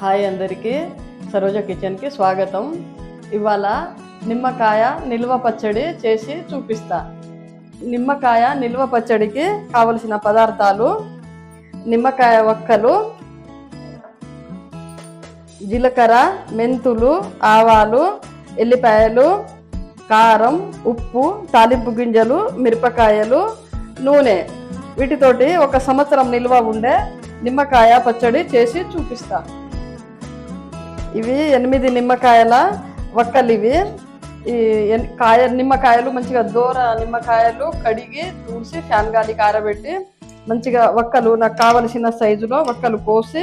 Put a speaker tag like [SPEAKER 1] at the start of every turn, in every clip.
[SPEAKER 1] Hi అందరికీ. సరోజ కిచెన్కి స్వాగతం. ఇవాళ నిమ్మకాయ నిల్వ పచ్చడి చేసి చూపిస్తా. నిమ్మకాయ నిల్వ పచ్చడికి కావలసిన పదార్థాలు నిమ్మకాయ ఒక్కలు జీలకర్ర మెంతులు ఆవాలు ఎల్లిపాయలు కారం ఉప్పు తాలింపు గింజలు మిరపకాయలు నూనె. వీటితోటి ఒక సంవత్సరం నిల్వ ఉండే నిమ్మకాయ పచ్చడి చేసి చూపిస్తాను ఇవి ఎనిమిది నిమ్మకాయల ఒక్కలు ఇవి ఈ ఎన్- కాయ నిమ్మకాయలు మంచిగా దూర నిమ్మకాయలు కడిగి తూసి ఫ్యాన్ గాలికి ఆరబెట్టి మంచిగా వక్కలు నాకు కావలసిన సైజులో వక్కలు కోసి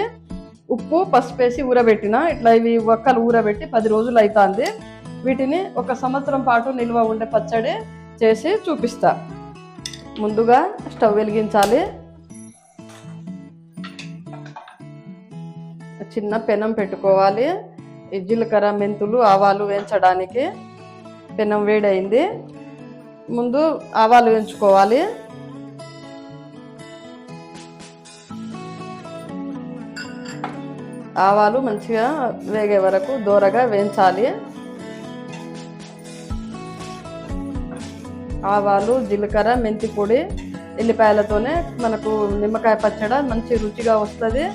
[SPEAKER 1] ఉప్పు పసుపు వేసి ఊరబెట్టిన. ఇట్లా ఇవి వక్కలు ఊరబెట్టి పది రోజులు అవుతుంది వీటిని ఒక సంవత్సరం పాటు నిల్వ ఉండే పచ్చడి చేసి చూపిస్తా. ముందుగా స్టవ్ వెలిగించాలి. చిన్న పెనం పెట్టుకోవాలి. ఈ జీలకర్ర మెంతులు ఆవాలు వేయించడానికి పెనం వేడైంది. ముందు ఆవాలు వేయించుకోవాలి. ఆవాలు మంచిగా వేగే వరకు దూరగా వేయించాలి. ఆవాలు జీలకర్ర మెంతి పొడి ఎల్లిపాయలతోనే మనకు నిమ్మకాయ పచ్చడి మంచి రుచిగా వస్తుంది.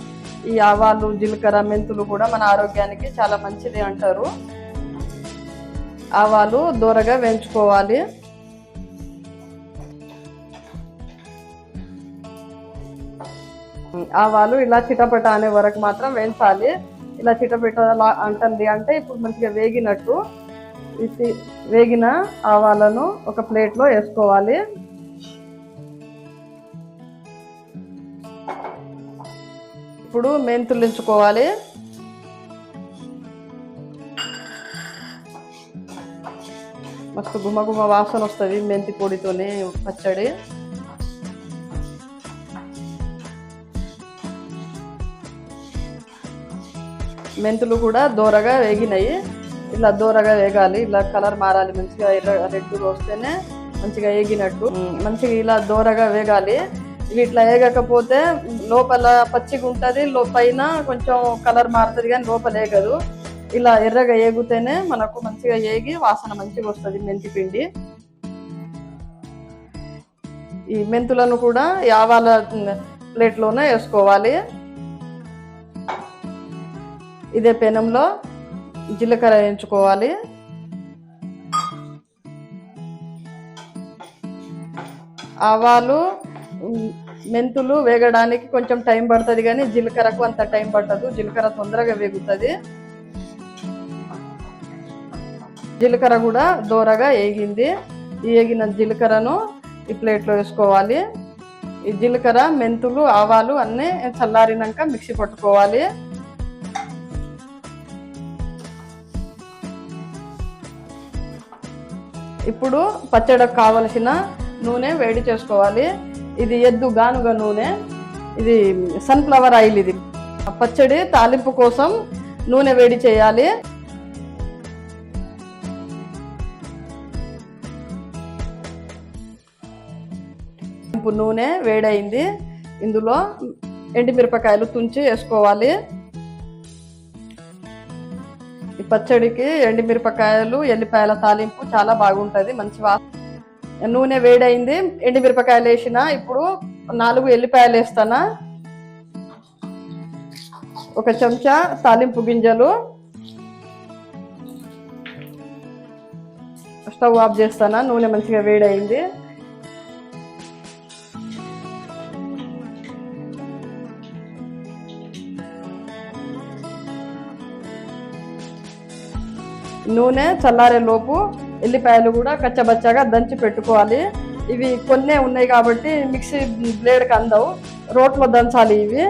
[SPEAKER 1] ఈ ఆవాలు జీలకర్ర మెంతులు కూడా మన ఆరోగ్యానికి చాలా మంచిది అంటారు. ఆవాలు దూరగా వేయించుకోవాలి. ఆవాలు ఇలా చిటపట అనే వరకు మాత్రం వేయించాలి. ఇలా చిటపట అంటుంది అంటే ఇప్పుడు మంచిగా వేగినట్టు. వేగిన ఆవాలను ఒక ప్లేట్లో వేసుకోవాలి. ఇప్పుడు మెంతులు ఎంచుకోవాలి మస్తు గుమగుమ వాసన వస్తుంది మెంతి పొడితోని పచ్చడి. మెంతులు కూడా దూరగా వేగినాయి. ఇలా దూరగా వేగాలి ఇలా కలర్ మారాలి. మంచిగా ఎర్ర రెడ్ వస్తేనే మంచిగా వేగినట్టు మంచిగా ఇలా దూరగా వేగాలి. ఇవి ఇట్లా వేగకపోతే లోపల పచ్చిగా ఉంటుంది పైన కొంచెం కలర్ మారుతుంది కానీ లోపల వేగదు ఇలా ఎర్రగా ఏగితేనే మనకు మంచిగా ఏగి వాసన మంచిగా వస్తుంది మెంతి పిండి. ఈ మెంతులను కూడా ఆవాల ప్లేట్లోనే వేసుకోవాలి. ఇదే పెనంలో జీలకర్ర వేయించుకోవాలి. ఆవాలు మెంతులు వేగడానికి కొంచెం టైం పడుతుంది కానీ జీలకర్రకు అంత టైం పట్టదు. జీలకర్ర తొందరగా వేగుతుంది. జీలకర్ర కూడా దూరగా వేగింది వేగిన జీలకర్రను ఈ ప్లేట్లో వేసుకోవాలి. ఈ జీలకర్ర మెంతులు ఆవాలు అన్నీ చల్లారినాక మిక్సీ పట్టుకోవాలి. ఇప్పుడు పచ్చడికి కావలసిన నూనె వేడి చేసుకోవాలి. ఇది ఎద్దు గానుగ నూనె ఇది సన్ఫ్లవర్ ఆయిల్ ఇది. పచ్చడి తాలింపు కోసం నూనె వేడి చేయాలి. తాలింపు నూనె వేడైంది. ఇందులో ఎండిమిరపకాయలు తుంచి వేసుకోవాలి. ఈ పచ్చడికి ఎండిమిరపకాయలు ఎల్లిపాయల తాలింపు చాలా బాగుంటుంది మంచి వా నూనె వేడైంది ఎండిమిరపకాయలు వేసిన ఇప్పుడు నాలుగు ఎల్లిపాయలు వేస్తానా. ఒక చెంచా తాలింపు గింజలు. స్టవ్ ఆఫ్ చేస్తానా నూనె మంచిగా వేడైంది. నూనె చల్లారే లోపు ఎల్లిపాయలు కూడా కచ్చబచ్చగా దంచి పెట్టుకోవాలి. ఇవి కొన్నే ఉన్నాయి కాబట్టి మిక్సీ బ్లేడ్కి అందవు. రోట్లో దంచాలి ఇవి.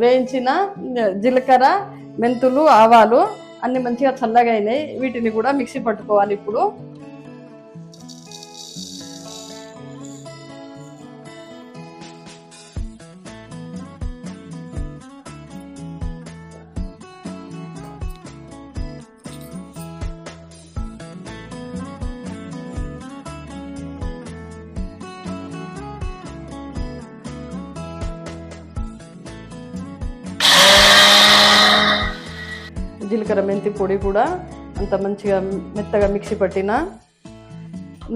[SPEAKER 1] వేయించిన జీలకర్ర మెంతులు ఆవాలు అన్ని మంచిగా చల్లగా అయినాయి. వీటిని కూడా మిక్సీ పట్టుకోవాలి ఇప్పుడు. జీలకర్ర మెంతి పొడి కూడా అంత మంచిగా మెత్తగా మిక్సీ పట్టిన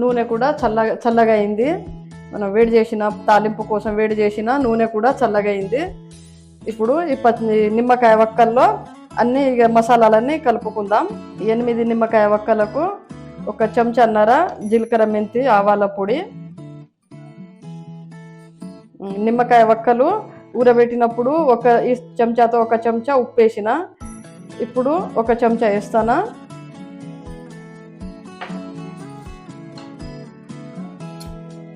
[SPEAKER 1] నూనె కూడా చల్లగా చల్లగా అయింది. మనం వేడి చేసిన తాలింపు కోసం వేడి చేసిన నూనె కూడా చల్లగా అయింది. ఇప్పుడు ఈ పచ్చి నిమ్మకాయ వక్కల్లో అన్ని ఇక మసాలాలన్నీ కలుపుకుందాం. ఎనిమిది నిమ్మకాయ వక్కలకు ఒక చెంచాన్నర జీలకర్ర మెంతి ఆవాల పొడి. నిమ్మకాయ వక్కలు ఊరబెట్టినప్పుడు ఒక ఈ చెంచాతో ఒక చెంచా ఉప్పు వేసిన ఇప్పుడు ఒక చెంచా వేస్తానా?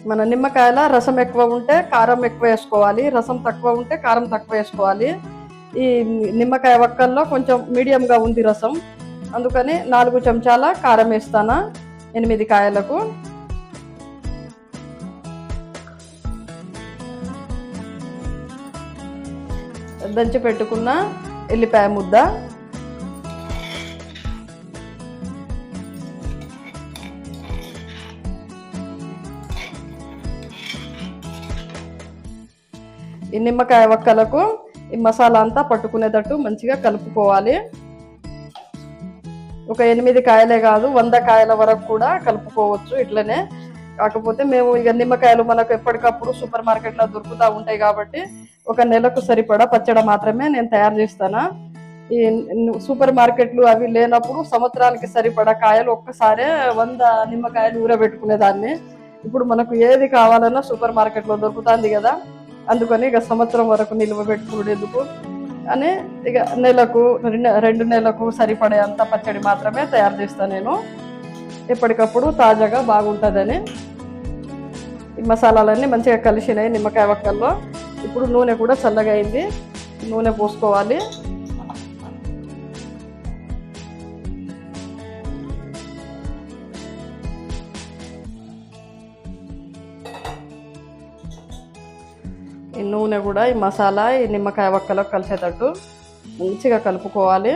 [SPEAKER 1] మన నిమ్మకాయల రసం ఎక్కువ ఉంటే కారం ఎక్కువ వేసుకోవాలి రసం తక్కువ ఉంటే కారం తక్కువ వేసుకోవాలి. ఈ నిమ్మకాయ వక్కల్లో కొంచెం మీడియంగా ఉంది రసం అందుకని నాలుగు చెంచాల కారం వేస్తానా? ఎనిమిది కాయలకు. దంచి పెట్టుకున్న ఎల్లిపాయ ముద్ద. ఈ నిమ్మకాయ ఒక్కలకు ఈ మసాలా అంతా పట్టుకునేటట్టు మంచిగా కలుపుకోవాలి. ఒక ఎనిమిది కాయలే కాదు వంద కాయల వరకు కూడా కలుపుకోవచ్చు ఇట్లనే. కాకపోతే మేము ఇక నిమ్మకాయలు మనకు ఎప్పటికప్పుడు సూపర్ మార్కెట్లో దొరుకుతూ ఉంటాయి కాబట్టి ఒక నెలకు సరిపడా పచ్చడి మాత్రమే నేను తయారు చేస్తాను. ఈ సూపర్ మార్కెట్లు అవి లేనప్పుడు సంవత్సరానికి సరిపడా కాయలు ఒక్కసారే వంద నిమ్మకాయలు ఊరబెట్టుకునేదాన్ని. ఇప్పుడు మనకు ఏది కావాలన్నా సూపర్ మార్కెట్లో దొరుకుతుంది కదా. అందుకని ఇక సంవత్సరం వరకు నిల్వ పెట్టుకునేందుకు అని ఇక నెలకు రెండు- రెండు నెలలకు సరిపడే అంత పచ్చడి మాత్రమే తయారు చేస్తాను నేను. ఎప్పటికప్పుడు తాజాగా బాగుంటుందని. ఈ మసాలాలన్నీ మంచిగా కలిసినాయి నిమ్మకాయ వక్కల్లో. ఇప్పుడు నూనె కూడా చల్లగా అయింది. నూనె పోసుకోవాలి. నూనె కూడా ఈ మసాలా ఈ నిమ్మకాయ వక్కలో కలిసేటట్టు మంచిగా కలుపుకోవాలి.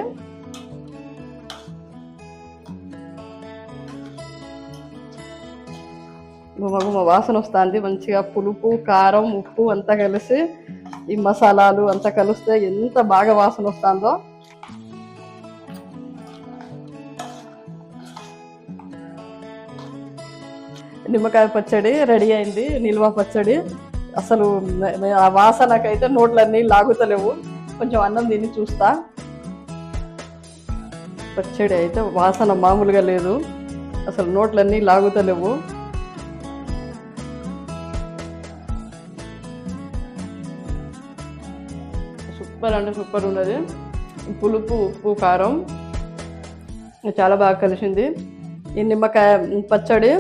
[SPEAKER 1] గుమగుమ వాసన వస్తుంది. మంచిగా పులుపు కారం ఉప్పు అంతా కలిసి ఈ మసాలాలు అంతా కలిస్తే ఎంత బాగా వాసన వస్తుందో. నిమ్మకాయ పచ్చడి రెడీ అయింది. నిల్వ పచ్చడి. అసలు ఆ వాసనకైతే నోట్లన్నీ లాగుతలేవు. కొంచెం అన్నం తిని చూస్తా. పచ్చడి అయితే వాసన మామూలుగా లేదు. అసలు నోట్లన్నీ లాగుతలేవు. సూపర్ అంటే సూపర్ ఉన్నది. పులుపు ఉప్పు కారం. చాలా బాగా కలిసింది. ఈ నిమ్మకాయ పచ్చడి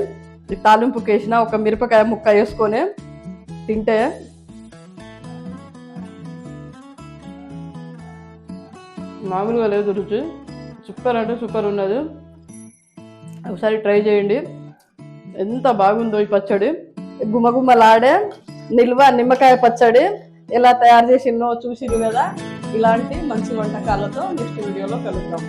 [SPEAKER 1] తాలింపుకి వేసిన ఒక మిరపకాయ ముక్క వేసుకొని తింటే? మామూలుగా లేదు రుచి. సూపర్ అంటే సూపర్ ఉన్నది ఒకసారి ట్రై చేయండి. ఎంత బాగుందో ఈ పచ్చడి. గుమగుమలాడే నిల్వ నిమ్మకాయ పచ్చడి ఎలా తయారు చేసిందో చూసిరు కదా? ఇలాంటి మంచి వంటకాలతో నెక్స్ట్ వీడియోలో కలుద్దాం.